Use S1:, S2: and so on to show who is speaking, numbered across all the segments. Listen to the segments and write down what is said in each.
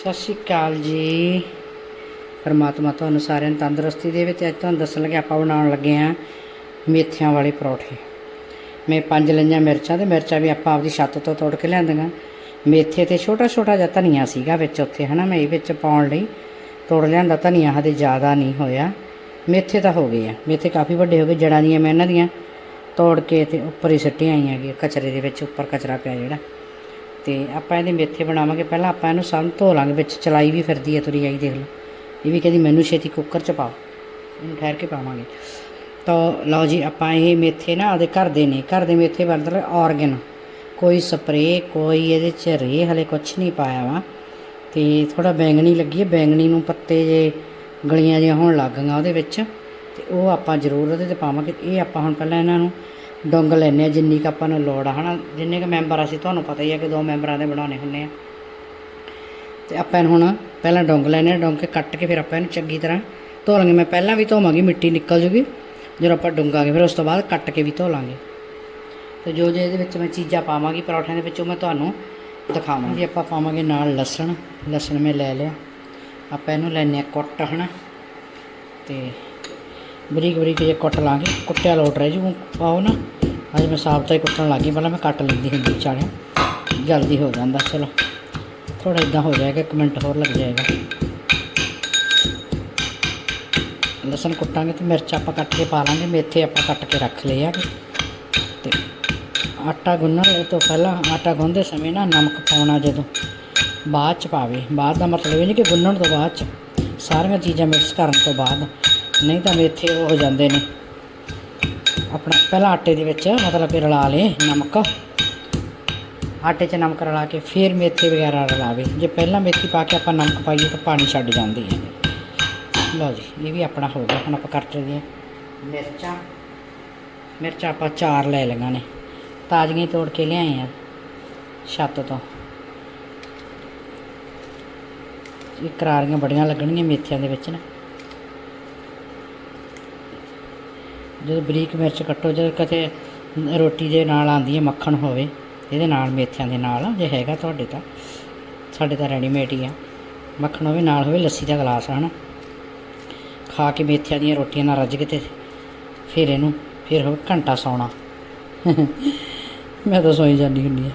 S1: ਸਤਿ ਸ਼੍ਰੀ ਅਕਾਲ ਜੀ। ਪਰਮਾਤਮਾ ਤੁਹਾਨੂੰ ਸਾਰਿਆਂ ਨੂੰ ਤੰਦਰੁਸਤੀ ਦੇਵੇ ਤੇ ਅੱਜ ਤੁਹਾਨੂੰ ਦੱਸਣ ਲੱਗੇ ਆਪਾਂ ਬਣਾਉਣ ਲੱਗੇ ਆ ਮੇਥਿਆਂ ਵਾਲੇ ਪਰੌਠੇ। ਮੈਂ ਪੰਜ ਲਈਆਂ ਮਿਰਚਾਂ ਤੇ ਮਿਰਚਾਂ ਵੀ ਆਪਾਂ ਆਪਦੀ ਛੱਤ ਤੋਂ ਤੋੜ ਕੇ ਲਿਆਂਦੀਆਂ। ਮੇਥੇ ਤੇ ਛੋਟਾ ਛੋਟਾ ਜਿਹਾ ਧਨੀਆ ਸੀਗਾ ਵਿੱਚ ਉੱਥੇ, ਹਨਾ ਮੈਂ ਇਹ ਵਿੱਚ ਪਾਉਣ ਲਈ। ਤੋੜ ਲਿਆਂਦਾ, ਧਨੀਆ ਹਦੇ ਜ਼ਿਆਦਾ ਨਹੀਂ ਹੋਇਆ। ਮੇਥੇ ਤਾਂ ਹੋ ਗਏ ਆ। ਮੇਥੇ ਕਾਫੀ ਵੱਡੇ ਹੋ ਗਏ ਜੜਾਂ ਦੀਆਂ ਮੈਂ ਇਹਨਾਂ ਦੀਆਂ ਤੋੜ ਕੇ ਤੇ ਉੱਪਰ ਹੀ ਸਿੱਟੀਆਂ ਆਈਆਂ ਗਈਆਂ ਕਚਰੇ ਦੇ ਵਿੱਚ ਉੱਪਰ ਕਚਰਾ ਪਿਆ ਜਿਹੜਾ। ਤੇ ਆਪਾਂ ਇਹਦੇ ਮੇਥੇ ਬਣਾਵਾਂਗੇ। ਪਹਿਲਾਂ ਆਪਾਂ ਇਹਨੂੰ ਸੰਨ ਧੋ ਲਾਂਗੇ, ਵਿੱਚ ਚਲਾਈ ਵੀ ਫਿਰਦੀ ਹੈ ਤੁਰੀ ਆਈ ਦੇਖ ਲਓ। ਇਹ ਵੀ ਕਹਿੰਦੀ ਮੈਨੂੰ ਛੇਤੀ ਕੁੱਕਰ 'ਚ ਪਾਓ, ਇਹਨੂੰ ਠਹਿਰ ਕੇ ਪਾਵਾਂਗੇ। ਤਾਂ ਲਓ ਜੀ, ਆਪਾਂ ਇਹ ਮੇਥੇ ਨਾ ਉਹਦੇ ਘਰ ਦੇ ਨੇ, ਘਰ ਦੇ ਮੇਥੇ ਬਣਦੇ ਆਰਗਨ ਕੋਈ ਸਪਰੇ ਕੋਈ ਇਹਦੇ 'ਚ ਰੇ ਹਲੇ ਕੁਝ ਨਹੀਂ ਪਾਇਆ ਵਾ। ਤੇ ਥੋੜਾ ਬੈਂਗਣੀ ਲੱਗੀ ਹੈ, ਬੈਂਗਣੀ ਨੂੰ ਪੱਤੇ ਜੇ ਗਲੀਆਂ ਜਿਹੀਆਂ ਹੋਣ ਲੱਗ ਗਈਆਂ ਉਹਦੇ ਵਿੱਚ। ਤੇ ਉਹ ਆਪਾਂ ਜ਼ਰੂਰ ਉਹਦੇ ਤੇ ਪਾਵਾਂਗੇ। ਇਹ ਆਪਾਂ ਹੁਣ ਪਹਿਲਾਂ ਇਹਨਾਂ ਨੂੰ ਡੋਂਗ ਲੈਨੇ ਆ, ਜਿੰਨੀ ਕੁ ਆਪਾਂ ਨੂੰ ਲੋੜ ਆ, ਹਨਾ? ਜਿੰਨੇ ਕੁ ਮੈਂਬਰ ਅਸੀਂ ਤੁਹਾਨੂੰ ਪਤਾ ਹੀ ਆ ਕਿ ਦੋ ਮੈਂਬਰਾਂ ਦੇ ਬਣਾਉਣੇ ਹੁੰਦੇ ਆ। ਤੇ ਆਪਾਂ ਇਹਨੂੰ ਹੁਣ ਪਹਿਲਾਂ ਡੋਂਗ ਲੈਨੇ ਆ, ਡੋਂਗ ਕੇ ਕੱਟ ਕੇ ਫਿਰ ਆਪਾਂ ਇਹਨੂੰ ਚੰਗੀ ਤਰ੍ਹਾਂ ਧੋ ਲਾਂਗੇ ਮੈਂ ਪਹਿਲਾਂ ਵੀ ਧੋਵਾਂਗੀ, ਮਿੱਟੀ ਨਿਕਲ ਜੂਗੀ। ਜਦੋਂ ਆਪਾਂ ਡੁੰਗਾਂਗੇ, ਫਿਰ ਉਸ ਤੋਂ ਬਾਅਦ ਕੱਟ ਕੇ ਵੀ ਧੋ ਲਾਂਗੇ ਤੇ ਜੋ ਜੇ ਇਹਦੇ ਵਿੱਚ ਮੈਂ ਚੀਜ਼ਾਂ ਪਾਵਾਂਗੀ, ਪਰੌਠਿਆਂ ਦੇ ਵਿੱਚ, ਉਹ ਮੈਂ ਤੁਹਾਨੂੰ ਦਿਖਾਵਾਂਗੀ। ਆਪਾਂ ਪਾਵਾਂਗੇ ਨਾਲ ਲਸਣ ਲਸਣ ਮੈਂ ਲੈ ਲਿਆ। ਆਪਾਂ ਇਹਨੂੰ ਲੈਨੇ ਆ ਕੁੱਟ, ਹਨਾ? ਤੇ ਬਰੀਕ ਬਰੀਕ ਜੇ ਕੁੱਟ ਲਾਂਗੇ, ਕੁੱਟਿਆ ਲੋਟ ਰਹਿ ਜੂ, ਪਾਓ ਨਾ। ਅੱਜ ਮੈਂ ਸਾਬਤਾ ਹੀ ਕੁੱਟਣ ਲੱਗੀ ਪਹਿਲਾਂ ਮੈਂ ਕੱਟ ਲੈਂਦੀ ਹੁੰਦੀ ਚਾੜਿਆ। ਜਲਦੀ ਹੋ ਜਾਂਦਾ, ਚਲੋ। ਥੋੜਾ ਇਦਾਂ ਹੋ ਜਾਏਗਾ, ਇੱਕ ਮਿੰਟ ਹੋਰ ਲੱਗ ਜਾਏਗਾ। ਲਸਣ ਕੁੱਟਾਂਗੇ ਤੇ ਮਿਰਚ ਆਪਾਂ ਕੱਟ ਕੇ ਪਾ ਲਾਂਗੇ, ਮੇਥੇ ਆਪਾਂ ਕੱਟ ਕੇ ਰੱਖ ਲਏ ਆ ਤੇ ਆਟਾ ਗੁੰਨਣ ਤੋਂ ਪਹਿਲਾਂ ਆਟਾ ਗੁੰਨਦੇ ਸਮੇਂ ਨਾ ਨਮਕ ਪਾਉਣਾ ਜਦੋਂ ਬਾਅਦ ਚ ਪਾਵੇ। ਬਾਅਦ ਦਾ ਮਤਲਬ ਇਹ ਨਹੀਂ ਕਿ ਗੁੰਨਣ ਤੋਂ ਬਾਅਦ ਚ। ਸਾਰੀਆਂ ਚੀਜ਼ਾਂ ਮਿਕਸ ਕਰਨ ਤੋਂ ਬਾਅਦ ਨਹੀਂ ਤਾਂ ਮੇਥੇ ਉਹ ਹੋ ਜਾਂਦੇ ਨੇ। ਆਪਣਾ ਪਹਿਲਾਂ ਆਟੇ ਦੇ ਵਿੱਚ ਮਤਲਬ ਕਿ ਰਲਾ ਲੇ ਨਮਕ। ਆਟੇ 'ਚ ਨਮਕ ਰਲਾ ਕੇ ਫਿਰ ਮੇਥੇ ਵਗੈਰਾ ਰਲਾਵੇ। ਜੇ ਪਹਿਲਾਂ ਮੇਥੀ ਪਾ ਕੇ ਆਪਾਂ ਨਮਕ ਪਾਈਏ ਤਾਂ ਪਾਣੀ ਛੱਡ ਜਾਂਦੀ ਹੈ। ਲਓ ਜੀ, ਇਹ ਵੀ ਆਪਣਾ ਹੋ ਗਿਆ। ਹੁਣ ਆਪਾਂ ਕੱਟ ਲਈਏ ਮਿਰਚਾਂ। ਮਿਰਚਾਂ ਆਪਾਂ ਚਾਰ ਲੈ ਲਈਆਂ ਨੇ। ਤਾਜ਼ੀਆਂ ਤੋੜ ਕੇ ਲਿਆਏ ਆ ਛੱਤ ਤੋਂ। ਇਹ ਕਰਾਰੀਆਂ ਬੜੀਆਂ ਲੱਗਣਗੀਆਂ ਮੇਥਿਆਂ ਦੇ ਵਿੱਚ ਨਾ। ਜਦੋਂ ਬਰੀਕ ਮਿਰਚ ਕੱਟੋ, ਜਦੋਂ ਕਦੇ ਰੋਟੀ ਦੇ ਨਾਲ ਆਉਂਦੀ ਹੈ ਮੱਖਣ ਹੋਵੇ, ਇਹਦੇ ਨਾਲ ਮੇਥਿਆਂ ਦੇ ਨਾਲ, ਜੇ ਹੈਗਾ ਤੁਹਾਡੇ ਤਾਂ। ਸਾਡੇ ਤਾਂ ਰੈਡੀਮੇਡ ਹੀ ਆ। ਮੱਖਣ ਹੋਵੇ ਨਾਲ ਹੋਵੇ, ਲੱਸੀ ਦਾ ਗਲਾਸ, ਹਨ। ਖਾ ਕੇ ਮੇਥਿਆਂ ਦੀਆਂ ਰੋਟੀਆਂ ਨਾਲ ਰੱਜ ਕੇ ਤੇ ਫਿਰ ਇਹਨੂੰ, ਫਿਰ ਹੋਵੇ ਘੰਟਾ ਸੌਣਾ। ਮੈਂ ਤਾਂ ਸੋਈ ਜਾਂਦੀ ਹੁੰਦੀ ਆ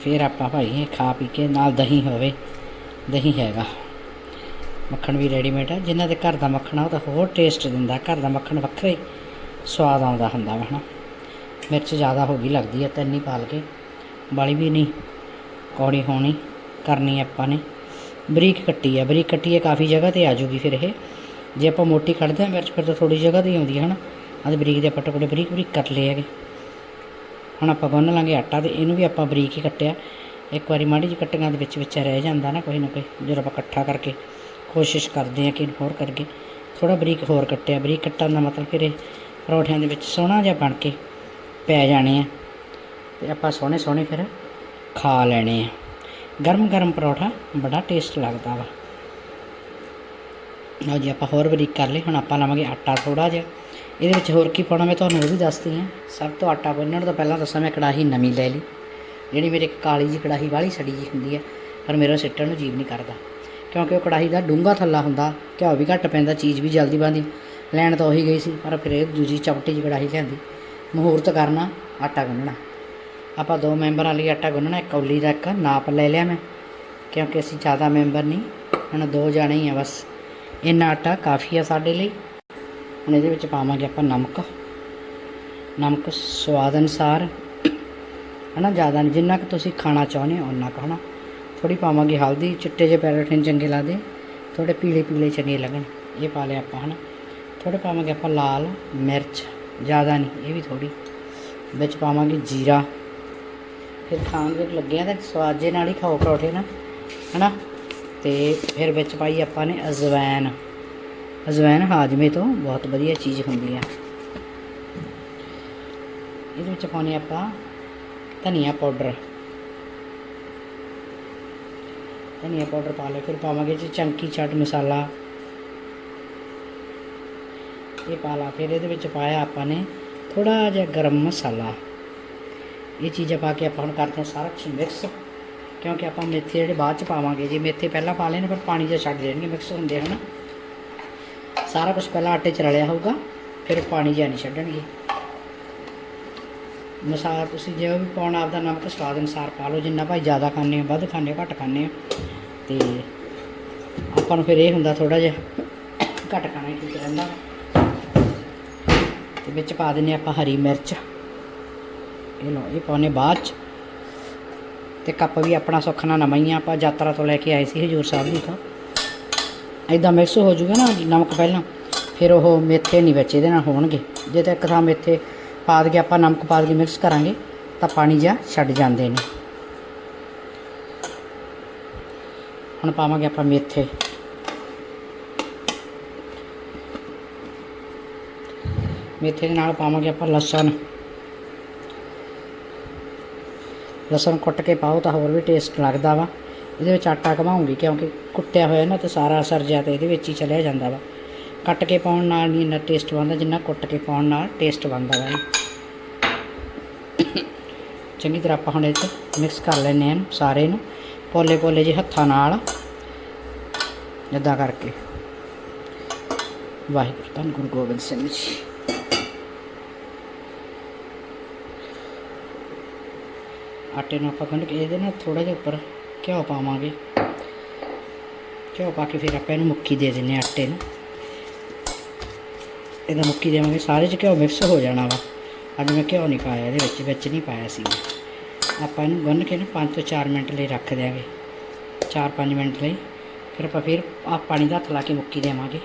S1: ਫਿਰ ਆਪਾਂ ਭਾਈ ਇਹ ਖਾ ਪੀ ਕੇ ਨਾਲ ਦਹੀਂ ਹੋਵੇ, ਦਹੀਂ ਹੈਗਾ। ਮੱਖਣ ਵੀ ਰੈਡੀਮੇਡ ਹੈ ਜਿਨ੍ਹਾਂ ਦੇ ਘਰ ਦਾ ਮੱਖਣ ਆ, ਉਹ ਤਾਂ ਹੋਰ ਟੇਸਟ ਦਿੰਦਾ। ਘਰ ਦਾ ਮੱਖਣ ਵੱਖਰਾ ਹੀ ਸਵਾਦ ਆਉਂਦਾ ਹੁੰਦਾ ਵਾ, ਹਨਾ? ਮਿਰਚ ਜ਼ਿਆਦਾ ਹੋ ਗਈ ਲੱਗਦੀ ਹੈ ਤਾਂ ਇੰਨੀ ਪਾਲ ਕੇ ਬਾਲੀ ਵੀ ਨਹੀਂ, ਕੌੜੀ ਹੋਣੀ, ਕਰਨੀ ਆਪਾਂ ਨੇ। ਬਰੀਕ ਕੱਟੀ ਹੈ ਬਰੀਕ ਕੱਟੀ ਹੈ ਕਾਫੀ ਜਗ੍ਹਾ ਤੇ ਆ ਜੂਗੀ ਫਿਰ ਇਹ। ਜੇ ਆਪਾਂ ਮੋਟੀ ਕੱਢਦੇ ਹਾਂ ਮਿਰਚ, ਫਿਰ ਤਾਂ ਥੋੜੀ ਜਗ੍ਹਾ ਤੇ ਹੀ ਆਉਂਦੀ ਹੈ ਹਨਾ? ਆਹ ਬਰੀਕ ਦੇ ਆਪਾਂ ਟੁਕੜੇ ਬਰੀਕ ਬਰੀਕ ਕੱਟ ਲਏ ਹੈਗੇ। ਹੁਣ ਆਪਾਂ ਗੁੰਨ ਲਾਂਗੇ ਆਟਾ ਤੇ ਇਹਨੂੰ ਵੀ ਆਪਾਂ ਬਰੀਕ ਹੀ ਕੱਟਿਆ। ਇੱਕ ਵਾਰੀ ਮਾੜੀ ਜਿਹੀ ਕੱਟੀਆਂ ਦੇ ਵਿੱਚ ਵਿੱਚ ਰਹਿ ਜਾਂਦਾ ਨਾ, ਕੋਈ ਨਾ ਕੋਈ, ਜਦੋਂ ਆਪਾਂ ਇਕੱਠਾ ਕਰਕੇ ਕੋਸ਼ਿਸ਼ ਕਰਦੇ ਹਾਂ ਕਿ ਇਹਨੂੰ ਹੋਰ ਕਰਕੇ ਥੋੜਾ ਬਰੀਕ ਹੋਰ ਕੱਟਿਆ। ਬਰੀਕ ਕੱਟਣ ਦਾ ਮਤਲਬ ਫਿਰ ਇਹ ਪਰੌਠਿਆਂ ਦੇ ਵਿੱਚ ਸੋਹਣਾ ਜਿਹਾ ਬਣ ਕੇ ਪੈ ਜਾਣੇ ਆ। ਤੇ ਆਪਾਂ ਸੋਹਣੇ ਸੋਹਣੇ ਫਿਰ ਖਾ ਲੈਣੇ ਆ। ਗਰਮ ਗਰਮ ਪਰੌਠਾ ਬੜਾ ਟੇਸਟ ਲੱਗਦਾ ਵਾ। ਲਓ ਜੀ, ਆਪਾਂ ਹੋਰ ਬਰੀਕ ਕਰ ਲਈ ਹੁਣ ਆਪਾਂ ਲਾਵਾਂਗੇ ਆਟਾ ਥੋੜਾ ਜਿਹਾ। ਇਹਦੇ ਵਿੱਚ ਹੋਰ ਕੀ ਪਾਉਣਾ ਮੈਂ ਤੁਹਾਨੂੰ ਉਹ ਵੀ ਦੱਸਦੀ ਹਾਂ। ਸਭ ਤੋਂ ਆਟਾ ਗੁੰਨਣ ਤੋਂ ਪਹਿਲਾਂ ਦੱਸਾਂ, ਮੈਂ ਕੜਾਹੀ ਨਵੀਂ ਲੈ ਲਈ। ਜਿਹੜੀ ਮੇਰੇ ਕਾਲੀ ਜੀ ਕੜਾਹੀ ਵਾਲੀ ਸੜੀ ਜੀ ਹੁੰਦੀ ਹੈ ਪਰ ਮੇਰਾ ਸਿੱਟਣ ਨੂੰ ਜੀਵ ਨਹੀਂ ਕਰਦਾ। ਕਿਉਂਕਿ ਉਹ ਕੜਾਹੀ ਦਾ ਡੂੰਘਾ ਥੱਲਾ ਹੁੰਦਾ, ਘਿਓ ਵੀ ਘੱਟ ਪੈਂਦਾ, ਚੀਜ਼ ਵੀ ਜਲਦੀ ਬਣਦੀ। ਲੈਣ ਤਾਂ ਉਹੀ ਗਈ ਸੀ, ਪਰ ਫਿਰ ਇਹ ਦੂਜੀ ਚਪਟੀ ਜਿਹੀ ਕੜਾਹੀ ਲਿਆਂਦੀ। ਮਹੂਰਤ ਕਰਨਾ, ਆਟਾ ਗੁੰਨਣਾ। ਆਪਾਂ ਦੋ ਮੈਂਬਰਾਂ ਲਈ ਆਟਾ ਗੁੰਨਣਾ, ਇੱਕ ਕੌਲੀ ਦਾ ਇੱਕ, ਨਾਪ ਲੈ ਲਿਆ ਮੈਂ। ਕਿਉਂਕਿ ਅਸੀਂ ਜ਼ਿਆਦਾ ਮੈਂਬਰ ਨਹੀਂ, ਹੁਣ ਦੋ ਜਾਣੇ ਹੀ ਆ ਬਸ। ਇੰਨਾ ਆਟਾ ਕਾਫੀ ਆ ਸਾਡੇ ਲਈ। ਹੁਣ ਇਹਦੇ ਵਿੱਚ ਪਾਵਾਂਗੇ ਆਪਾਂ ਨਮਕ। ਨਮਕ ਸਵਾਦ ਅਨੁਸਾਰ, ਹਨਾ, ਜ਼ਿਆਦਾ ਨਹੀਂ, ਜਿੰਨਾ ਕਿ ਤੁਸੀਂ ਖਾਣਾ ਚਾਹੁੰਦੇ ਹੋ ਉਨਾ ਕੁ, ਹਨਾ। ਥੋੜੀ ਪਾਵਾਂਗੇ ਹਲਦੀ, ਚਿੱਟੇ ਜਿਹੇ ਪੈਰਾਠਿਨ ਚੰਗੇ ਲੱਗਦੇ। ਥੋੜੇ ਪੀਲੇ ਪੀਲੇ ਚੰਗੇ ਲੱਗਣ, ਇਹ ਪਾ ਲਿਆ ਆਪਾਂ ਹਨਾ। ਥੋੜੇ ਪਾਵਾਂਗੇ ਆਪਾਂ ਲਾਲ ਮਿਰਚ, ਜ਼ਿਆਦਾ ਨਹੀਂ, ਇਹ ਵੀ ਥੋੜੀ ਵਿੱਚ ਪਾਵਾਂਗੇ ਜੀਰਾ। ਫਿਰ ਖਾਣ ਦੇ ਲੱਗਿਆ ਤਾਂ ਸਵਾਦ ਜੇ ਨਾਲ ਹੀ ਖਾਓ ਪਰੌਠੇ ਨਾ, ਹਨਾ। ਤੇ ਫਿਰ ਵਿੱਚ ਪਾਈ ਆਪਾਂ ਨੇ ਅਜਵਾਇਨ ਅਜਵੈਨ ਹਾਜਮੇ ਤੋਂ ਬਹੁਤ ਵਧੀਆ ਚੀਜ਼ ਹੁੰਦੀ ਆ। ਇਹਦੇ ਵਿੱਚ ਪਾਉਣੇ ਆਪਾਂ ਧਨੀਆ ਪਾਊਡਰ। ਧਨੀਆ ਪਾਊਡਰ ਪਾ ਲਿਆ, ਫਿਰ ਪਾਵਾਂਗੇ ਜੀ ਚੰਕੀ ਚਾਟ ਮਸਾਲਾ। ਇਹ ਪਾ ਲਾ, ਫਿਰ ਇਹਦੇ ਵਿੱਚ ਪਾਇਆ ਆਪਾਂ ਨੇ ਥੋੜਾ ਜਿਹਾ ਗਰਮ ਮਸਾਲਾ। ਇਹ ਚੀਜ਼ਾਂ ਪਾ ਕੇ ਆਪਾਂ ਹੁਣ ਕਰਦੇ ਹਾਂ ਸਾਰਾ ਕੁਝ ਮਿਕਸ ਕਿਉਂਕਿ ਆਪਾਂ ਮੇਥੇ ਜਿਹੜੇ ਬਾਅਦ ਚ ਪਾਵਾਂਗੇ ਜੀ, ਮੇਥੇ ਪਹਿਲਾਂ ਪਾ ਲੈਣੇ ਪਰ ਪਾਣੀ ਜਿਹਾ ਛੱਡ ਦੇਣਗੇ ਮਿਕਸ ਹੁੰਦੇ ਹਨ ਸਾਰਾ ਕੁਝ ਪਹਿਲਾਂ ਆਟੇ 'ਚ ਰਲਿਆ ਹੋਊਗਾ, ਫਿਰ ਪਾਣੀ ਜਿਹਾ ਨਹੀਂ ਛੱਡਣਗੇ। ਮਸਾਲਾ ਤੁਸੀਂ ਜਿਵੇਂ ਵੀ ਪਾਉਣਾ ਆਪਦਾ ਨਮਕ ਸਵਾਦ ਅਨੁਸਾਰ ਪਾ ਲਓ, ਜਿੰਨਾ ਭਾਈ ਜ਼ਿਆਦਾ ਖਾਂਦੇ ਹੋ, ਵੱਧ ਖਾਂਦੇ ਹੋ, ਘੱਟ ਖਾਂਦੇ ਹੋ, ਤੇ ਆਪਾਂ ਨੂੰ ਫਿਰ ਇਹ ਹੁੰਦਾ ਥੋੜਾ ਜਿਹਾ ਘੱਟ ਖਾਣਾ ਠੀਕ ਰਹਿੰਦਾ। ਵਾ। ਤੇ ਵਿੱਚ ਪਾ ਦਿੰਨੇ ਆਪਾਂ ਹਰੀ ਮਿਰਚ। ਇਹ ਲਓ, ਇਹ ਪਾਉਣੇ ਬਾਅਦ ਚ। ਤੇ ਕੱਪ ਵੀ ਆਪਣਾ ਸੁੱਖਣਾ ਨਵਾਂ ਹੀ ਆਪਾਂ ਯਾਤਰਾ ਤੋਂ ਲੈ ਕੇ ਆਏ ਸੀ ਹਜੂਰ ਸਾਹਿਬ ਦੀ ਤੋਂ ਇਦਾਂ ਮਿਕਸ ਹੋ ਜੂਗਾ ਨਾ ਨਮਕ ਪਹਿਲਾਂ, ਫਿਰ ਉਹ ਮੇਥੇ ਨਹੀਂ ਵਿੱਚ, ਇਹਦੇ ਨਾਲ ਹੋਣਗੇ। ਜੇ ਤਾਂ ਇੱਕ ਥਾਂ ਮੇਥੇ ਪਾ ਕੇ ਆਪਾਂ ਨਮਕ ਪਾ ਕੇ ਮਿਕਸ ਕਰਾਂਗੇ, ਤਾਂ ਪਾਣੀ ਜਿਹਾ ਛੱਡ ਜਾਂਦੇ ਨੇ। ਹੁਣ ਪਾਵਾਂਗੇ ਆਪਾਂ ਮੇਥੇ। ਮੇਥੇ ਦੇ ਨਾਲ ਪਾਵਾਂਗੇ ਆਪਾਂ ਲਸਣ। ਲਸਣ ਕੁੱਟ ਕੇ ਪਾਓ ਤਾਂ ਹੋਰ ਵੀ ਟੇਸਟ ਲੱਗਦਾ ਵਾ। ਇਹਦੇ ਵਿੱਚ ਆਟਾ ਘਮਾਉਂਗੀ ਕਿਉਂਕਿ ਕੁੱਟਿਆ ਹੋਇਆ ਨਾ ਤੇ ਸਾਰਾ ਅਸਰ ਜਿਆ ਤੇ ਇਹਦੇ ਵਿੱਚ ਹੀ ਚਲਿਆ ਜਾਂਦਾ ਵਾ। ਕੱਟ ਕੇ ਪਾਉਣ ਨਾਲ ਨਹੀਂ, ਇੰਨਾ ਟੇਸਟ ਬਣਦਾ, ਜਿੰਨਾ ਕੁੱਟ ਕੇ ਪਾਉਣ ਨਾਲ ਟੇਸਟ ਬਣਦਾ ਵਾ। ਚੰਗੀ ਤਰ੍ਹਾਂ ਆਪਾਂ ਹੁਣ ਇਹ 'ਚ ਮਿਕਸ ਕਰ ਲੈਨੇ ਆ ਸਾਰੇ ਨੂੰ ਪੋਲੇ ਪੋਲੇ ਜਿਹੇ ਹੱਥਾਂ ਨਾਲ ਜਿੱਦਾਂ ਕਰਕੇ। ਵਾਹਿਗੁਰੂ, ਧੰਨ ਗੁਰੂ ਗੋਬਿੰਦ ਸਿੰਘ ਜੀ। ਆਟੇ ਨੂੰ ਆਪਾਂ ਗੁੰਨ ਕੇ, ਇਹਦੇ ਨਾਲ ਥੋੜਾ ਜਿਹਾ ਉੱਪਰ ਘਿਓ ਪਾਵਾਂਗੇ। ਘਿਓ ਪਾ ਕੇ ਫਿਰ ਆਪਾਂ ਇਹਨੂੰ ਮੁੱਕੀ ਦੇ ਦਿੰਨੇ ਹਾਂ ਆਟੇ ਨੂੰ। ਇਹਦਾ ਮੁੱਕੀ ਦੇਵਾਂਗੇ ਸਾਰੇ ਚ ਘਿਓ ਮਿਕਸ ਹੋ ਜਾਣਾ ਵਾ। ਅੱਜ ਮੈਂ ਘਿਓ ਨਹੀਂ ਪਾਇਆ, ਇਹਦੇ ਵਿੱਚ ਵਿੱਚ ਨਹੀਂ ਪਾਇਆ ਸੀ ਆਪਾਂ ਇਹਨੂੰ ਗੁੰਨ ਕੇ ਨਾ 5 ਤੋਂ 4 ਮਿੰਟ ਲਈ ਰੱਖ ਦਿਆਂਗੇ। 4-5 ਮਿੰਟ ਲਈ। ਫਿਰ ਆਪਾਂ ਫਿਰ ਆ ਪਾਣੀ ਦਾ ਹੱਥ ਲਾ ਕੇ ਮੁੱਕੀ ਦੇਵਾਂਗੇ।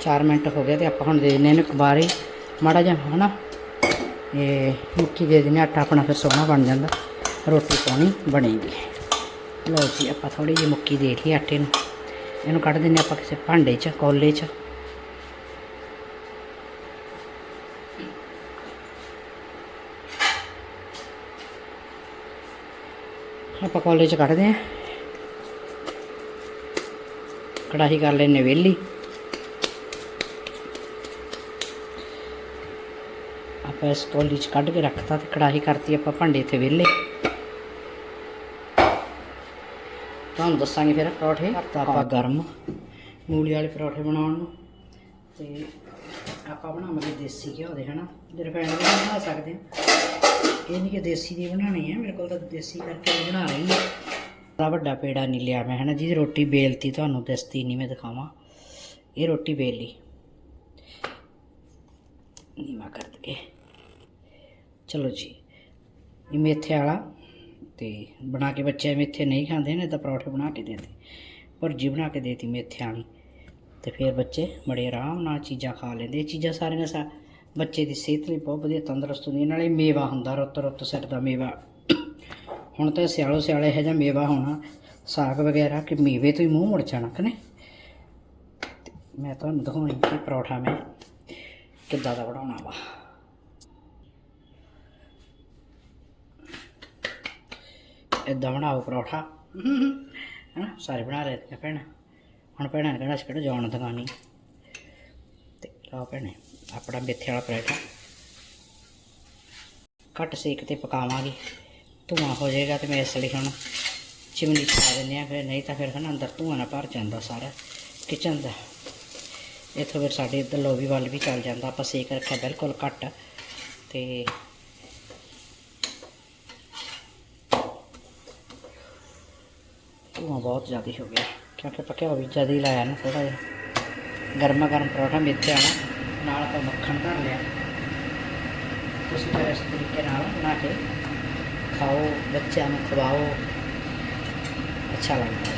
S1: 4 ਮਿੰਟ ਹੋ ਗਿਆ ਤੇ ਆਪਾਂ ਹੁਣ ਦੇ ਦਿੰਨੇ ਇਹਨੂੰ ਕੁਬਾਰੇ। ਮਾੜਾ ਜਿਹਾ, ਹਨਾ? ਇਹ ਮੁੱਕੀ ਦੇ ਦਿੰਨੇ ਆਟਾ ਆਪਣਾ ਫਿਰ ਸੋਹਣਾ ਬਣ ਜਾਂਦਾ। ਰੋਟੀ ਪਾਉਣੀ ਬਣੇਗੀ। ਲਓ ਜੀ, ਆਪਾਂ ਥੋੜੀ ਜਿਹੀ ਮੁੱਕੀ ਦੇ ਲਈ ਆਟੇ ਨੂੰ। ਇਹਨੂੰ ਕੱਢ ਦਿੰਨੇ ਆਪਾਂ ਕਿਸੇ ਭਾਂਡੇ 'ਚ, ਕੋਲੇ 'ਚ। ਆਪਾਂ ਕੌਲੇ 'ਚ ਕੱਢਦੇ ਹਾਂ। ਕੜਾਹੀ ਕਰ ਲੈਨੇ ਵਿਹਲੀ। ਆਪਾਂ ਇਸ ਕੌਲੀ 'ਚ ਕੱਢ ਕੇ ਰੱਖਤਾ ਤੇ ਕੜਾਹੀ ਕਰਤੀ ਆਪਾਂ ਭਾਂਡੇ ਤੇ ਵਿਹਲੇ। ਤੁਹਾਨੂੰ ਦੱਸਾਂਗੇ ਫਿਰ ਪਰੌਠੇ ਕਰਤਾ ਆਪਾਂ ਗਰਮ ਮੂਲੀ ਵਾਲੇ ਪਰੌਠੇ ਬਣਾਉਣ ਨੂੰ। ਤੇ ਆਪਾਂ ਬਣਾਵਾਂਗੇ ਦੇਸੀ ਘਿਓ ਦੇ ਹਨਾ? ਦੇ ਵੀ ਬਣਾ ਸਕਦੇ ਹਾਂ ਇਹ ਨਹੀਂ ਕਿ ਦੇਸੀ ਦੀ ਬਣਾਉਣੀ ਹੈ, ਮੇਰੇ ਕੋਲ ਤਾਂ ਦੇਸੀ ਕਰਕੇ ਬਣਾ ਰਹੀ ਹਾਂ ਬੜਾ ਵੱਡਾ ਪੇੜਾ ਨਹੀਂ ਲਿਆ ਮੈਂ, ਹਨਾ ਜਿਹਦੀ ਰੋਟੀ ਬੇਲਤੀ ਤੁਹਾਨੂੰ ਦੱਸਤੀ ਨਹੀਂ, ਮੈਂ ਦਿਖਾਵਾਂ। ਇਹ ਰੋਟੀ ਬੇਲ। ਲਈ ਨੀਵਾ ਕਰ ਦਗੇ ਚਲੋ ਜੀ, ਇਹ ਮੇਥੇ ਵਾਲਾ ਤੇ ਬਣਾ ਕੇ ਬੱਚੇ ਮੇਥੇ ਨਹੀਂ ਖਾਂਦੇ ਨੇ ਤਾਂ ਪਰੌਠੇ ਬਣਾ ਕੇ ਦੇ ਭੁਰਜੀ ਬਣਾ ਕੇ ਦੇਤੀ ਮੇਥੇ ਵਾਲੀ ਤੇ ਫਿਰ ਬੱਚੇ ਬੜੇ ਆਰਾਮ ਨਾਲ ਚੀਜ਼ਾਂ ਖਾ ਲੈਂਦੇ। ਇਹ ਚੀਜ਼ਾਂ ਸਾਰੀਆਂ ਸਾ ਬੱਚੇ ਦੀ ਸਿਹਤ ਲਈ ਬਹੁਤ ਵਧੀਆ, ਤੰਦਰੁਸਤ ਹੁੰਦੀ ਹੁੰਦੀਆਂ ਨਾਲੇ ਮੇਵਾ ਹੁੰਦਾ, ਰੁੱਤ ਰੁੱਤ ਸਿਰ ਦਾ ਮੇਵਾ। ਹੁਣ ਤਾਂ ਸਿਆਲੋ ਸਿਆਲੇ ਇਹੋ ਜਿਹਾ ਮੇਵਾ ਹੋਣਾ, ਸਾਗ ਵਗੈਰਾ ਕਿ ਮੇਵੇ ਤੋਂ ਹੀ ਮੂੰਹ ਮੁੜ ਜਾਣਾ ਕਿ ਨਹੀਂ? ਮੈਂ ਤੁਹਾਨੂੰ ਦਿਖਾਉਣੀ ਕਿ ਪਰੌਠਾ ਮੈਂ ਕਿੱਦਾਂ ਦਾ ਬਣਾਉਣਾ ਵਾ। ਇਦਾਂ ਬਣਾਓ ਪਰੌਠਾ। ਹਨਾ, ਸਾਰੇ ਬਣਾ ਰਹੇ ਤੇ ਭੈਣ। ਹੁਣ ਭੈਣਾਂ ਨੇ ਕਹਿਣਾ ਸੀ ਕਿਹੜਾ ਜਾਣ ਦੁਕਾਨੀ ਤੇ ਲਓ ਭੈਣੇ। ਆਪਣਾ ਮੇਥੇ ਵਾਲਾ ਪਰੌਠਾ। ਘੱਟ ਸੇਕ ਤੇ ਪਕਾਵਾਂਗੇ। ਧੂਆਂ ਹੋ ਜਾਏਗਾ ਤੇ ਮੈਂ ਇਸ ਲਈ ਹੁਣ ਚਿਮਨੀ ਪਾ ਦਿੰਦੇ ਆ ਫਿਰ ਨਹੀਂ ਤਾਂ ਫਿਰ ਹਨਾ ਅੰਦਰ ਧੂਆਂ ਨਾ ਭਰ ਜਾਂਦਾ ਸਾਰਾ ਕਿਚਨ ਦਾ। ਇੱਥੋਂ ਫਿਰ ਸਾਡੇ ਇੱਧਰ ਲੋਬੀ ਵੱਲ ਵੀ ਚੱਲ ਜਾਂਦਾ, ਆਪਾਂ ਸੇਕ ਰੱਖਿਆ ਬਿਲਕੁਲ ਘੱਟ। ਤੇ ਧੂਆਂ ਬਹੁਤ ਜ਼ਿਆਦਾ ਹੋ ਗਿਆ, ਕਿਉਂਕਿ ਪੱਕਿਆ ਵੀ ਜ਼ਿਆਦਾ ਹੀ ਲਾਇਆ ਨਾ ਥੋੜਾ ਜਿਹਾ। ਗਰਮਾ ਗਰਮ ਪਰੌਠਾ ਮੇਥੇ ਵਾਲਾ। ਨਾਲ ਆਪਾਂ ਮੱਖਣ ਧਰ ਲਿਆ। ਤੁਸੀਂ ਫਿਰ ਇਸ ਤਰੀਕੇ ਨਾਲ ਬਣਾ ਕੇ ਖਾਓ, ਬੱਚਿਆਂ ਨੂੰ ਖਵਾਓ। ਅੱਛਾ ਲੱਗਦਾ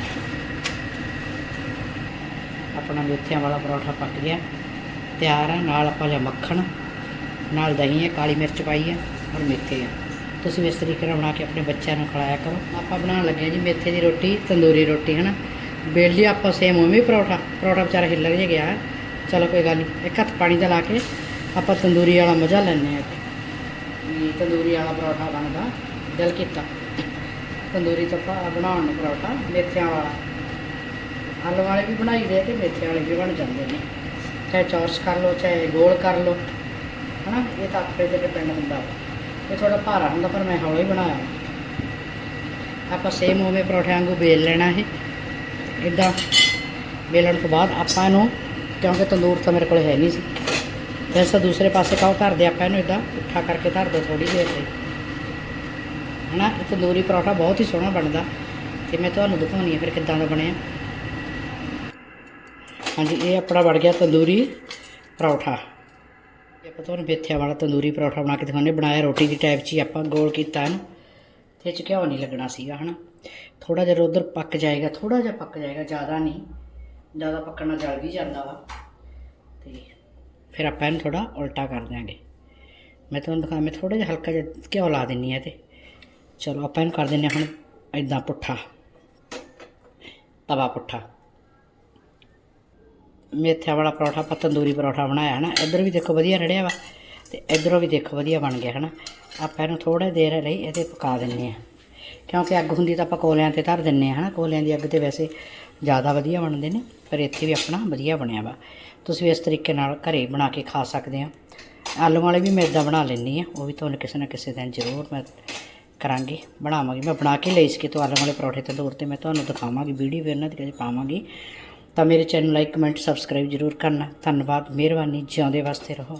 S1: ਆਪਣਾ ਮੇਥਿਆਂ ਵਾਲਾ ਪਰੌਠਾ ਪੱਕ ਗਿਆ। ਤਿਆਰ ਹੈ, ਨਾਲ ਆਪਾਂ ਲਿਆ ਮੱਖਣ, ਨਾਲ ਦਹੀਂ ਹੈ, ਕਾਲੀ ਮਿਰਚ ਪਾਈ ਹੈ ਔਰ ਮੇਥੇ ਹੈ। ਤੁਸੀਂ ਇਸ ਤਰੀਕੇ ਨਾਲ ਬਣਾ ਕੇ ਆਪਣੇ ਬੱਚਿਆਂ ਨੂੰ ਖਿਲਾਇਆ ਕਰੋ। ਆਪਾਂ ਬਣਾਉਣ ਲੱਗੇ ਹਾਂ ਜੀ ਮੇਥੇ ਦੀ ਰੋਟੀ, ਤੰਦੂਰੀ ਰੋਟੀ, ਹੈ ਨਾ? ਬੇਲੀ ਆਪਾਂ ਸੇਮ ਉਵੇਂ ਪਰੌਠਾ। ਪਰੌਠਾ ਵਿਚਾਰਾ ਹਿੱਲ ਜਿਹਾ ਗਿਆ ਹੈ। ਚਲੋ ਕੋਈ ਗੱਲ ਨਹੀਂ ਇੱਕ ਹੱਥ ਪਾਣੀ ਦਾ ਲਾ ਕੇ ਆਪਾਂ ਤੰਦੂਰੀ ਵਾਲਾ ਮਜ਼ਾ ਲੈਂਦੇ ਹਾਂ ਵੀ ਤੰਦੂਰੀ ਵਾਲਾ ਪਰੌਠਾ ਬਣਦਾ, ਦਿਲ ਕੀਤਾ। ਤੰਦੂਰੀ ਤੋਂ ਬਣਾਉਣ ਨੂੰ ਪਰੌਠਾ, ਮੇਥਿਆਂ ਵਾਲਾ। ਆਲੂ ਵਾਲੇ ਵੀ ਬਣਾਈ ਦੇ ਤੇ ਮੇਥੇ ਵਾਲੇ ਵੀ ਬਣ ਜਾਂਦੇ ਨੇ। ਚਾਹੇ ਚੌਰਸ ਕਰ ਲਓ, ਚਾਹੇ ਗੋਲ ਕਰ ਲਓ। ਹਨਾ, ਇਹ ਤਾਂ ਆਪਣੇ ਤੇ ਡਿਪੈਂਡ ਹੁੰਦਾ। ਵਾ ਇਹ ਥੋੜਾ ਭਾਰਾ ਹੁੰਦਾ, ਪਰ ਮੈਂ ਹੌਲੀ ਬਣਾਇਆ। ਆਪਾਂ ਸੇਮ ਉਵੇਂ ਪਰੌਠੇ ਵਾਂਗੂ ਬੇਲ ਲੈਣਾ ਇਹ। ਇਦਾਂ ਵੇਲਣ ਤੋਂ ਬਾਅਦ ਆਪਾਂ ਇਹਨੂੰ ਕਿਉਂਕਿ ਤੰਦੂਰ ਤਾਂ ਮੇਰੇ ਕੋਲ ਹੈ ਨਹੀਂ ਸੀ। ਵੈਸੇ ਦੂਸਰੇ ਪਾਸੇ ਕਾਹ ਧਰਦੇ ਆਪਾਂ ਇਹਨੂੰ ਇਦਾਂ ਉੱਠਾ ਕਰਕੇ ਧਰ ਦੋ ਥੋੜੀ ਦੇਰ ਲਈ ਹਨਾ, ਇਹ ਤੰਦੂਰੀ ਪਰੌਠਾ ਬਹੁਤ ਹੀ ਸੋਹਣਾ ਬਣਦਾ। ਤੇ ਮੈਂ ਤੁਹਾਨੂੰ ਦਿਖਾਉਣੀ ਹੈ ਫਿਰ ਕਿੱਦਾਂ ਦਾ ਬਣਿਆ। ਹਾਂਜੀ, ਇਹ ਆਪਣਾ ਬਣ ਗਿਆ ਤੰਦੂਰੀ ਪਰੌਠਾ। ਇਹ ਆਪਾਂ ਤੁਹਾਨੂੰ ਮੇਥਿਆਂ ਵਾਲਾ ਤੰਦੂਰੀ ਪਰੌਠਾ ਬਣਾ ਕੇ ਦਿਖਾਉਂਦੇ ਬਣਾਇਆ ਰੋਟੀ ਦੀ ਟਾਈਪ 'ਚ ਹੀ ਆਪਾਂ ਗੋਲ ਕੀਤਾ ਇਹਨੂੰ। ਤੇ ਇਹ 'ਚ ਘਿਓ ਨਹੀਂ ਲੱਗਣਾ ਸੀਗਾ, ਹਨਾ। ਥੋੜਾ ਜਿਹਾ ਉਧਰ ਪੱਕ ਜਾਏਗਾ ਥੋੜਾ ਜਿਹਾ ਪੱਕ ਜਾਏਗਾ, ਜ਼ਿਆਦਾ ਨਹੀਂ। ਜ਼ਿਆਦਾ ਪੱਕਣ ਨਾਲ ਜਲ ਵੀ ਜਾਂਦਾ ਵਾ। ਤੇ ਫਿਰ ਆਪਾਂ ਇਹਨੂੰ ਥੋੜਾ ਉਲਟਾ ਕਰ ਦਿਆਂਗੇ। ਮੈਂ ਤੁਹਾਨੂੰ ਦਿਖਾ, ਮੈਂ ਥੋੜਾ ਜਿਹਾ ਹਲਕਾ ਜਿਹਾ ਘਿਓ ਲਾ ਦਿੰਨੀ ਆ ਤੇ ਚਲੋ ਆਪਾਂ ਇਹਨੂੰ ਕਰ ਦਿੰਨੇ ਹਾਂ ਹੁਣ ਇਦਾਂ ਪੁੱਠਾ। ਤਵਾ ਪੁੱਠਾ। ਮੇਥਿਆ ਵਾਲਾ ਪਰੌਠਾ ਆਪਾਂ ਤੰਦੂਰੀ ਪਰੌਠਾ ਬਣਾਇਆ ਹੈ ਨਾ, ਇੱਧਰ ਵੀ ਦੇਖੋ ਵਧੀਆ ਰੜਿਆ ਵਾ ਤੇ ਇੱਧਰੋਂ ਵੀ ਦੇਖੋ ਵਧੀਆ ਬਣ ਗਿਆ ਹੈ ਨਾ। ਆਪਾਂ ਇਹਨੂੰ ਥੋੜਾ ਦੇਰ ਲਈ ਇਹਦੇ ਪਕਾ ਦਿੰਨੇ ਆ ਕਿਉਂਕਿ ਅੱਗ ਹੁੰਦੀ ਤਾਂ ਆਪਾਂ ਕੋਲਿਆਂ ਤੇ ਧਰ ਦਿੰਨੇ ਆ ਹਨਾ, ਕੋਲਿਆਂ ਦੀ ਅੱਗ ਤੇ ਵੈਸੇ ਜ਼ਿਆਦਾ ਵਧੀਆ ਬਣਦੇ ਨੇ, ਪਰ ਇੱਥੇ ਵੀ ਆਪਣਾ ਵਧੀਆ ਬਣਿਆ ਵਾ। ਤੁਸੀਂ ਵੀ ਇਸ ਤਰੀਕੇ ਨਾਲ ਘਰੇ ਬਣਾ ਕੇ ਖਾ ਸਕਦੇ ਆ। ਆਲੂ ਵਾਲੇ ਵੀ ਮੈਂ ਇੱਦਾਂ ਬਣਾ ਲੈਂਦੀ ਆ, ਉਹ ਵੀ ਤੁਹਾਨੂੰ ਕਿਸੇ ਨਾ ਕਿਸੇ ਦਿਨ ਜ਼ਰੂਰ ਮੈਂ ਕਰਾਂਗੀ, ਬਣਾਵਾਂਗੀ। ਮੈਂ ਬਣਾ ਕੇ ਲਈ ਸੀ ਤੋਂ ਆਲੂ ਵਾਲੇ ਪਰੌਠੇ ਤੰਦੂਰ ਤੇ ਮੈਂ ਤੁਹਾਨੂੰ ਦਿਖਾਵਾਂਗੀ, ਵੀਡੀਓ ਵੀ ਉਹਨਾਂ ਦੀ ਕਦੇ ਪਾਵਾਂਗੀ। ਤਾਂ ਮੇਰੇ ਚੈਨਲ ਲਾਈਕ ਕਮੈਂਟ ਸਬਸਕ੍ਰਾਈਬ ਜ਼ਰੂਰ ਕਰਨਾ। ਧੰਨਵਾਦ, ਮਿਹਰਬਾਨੀ, ਜਿਉਂਦੇ ਵਾਸਤੇ ਰਹੋ।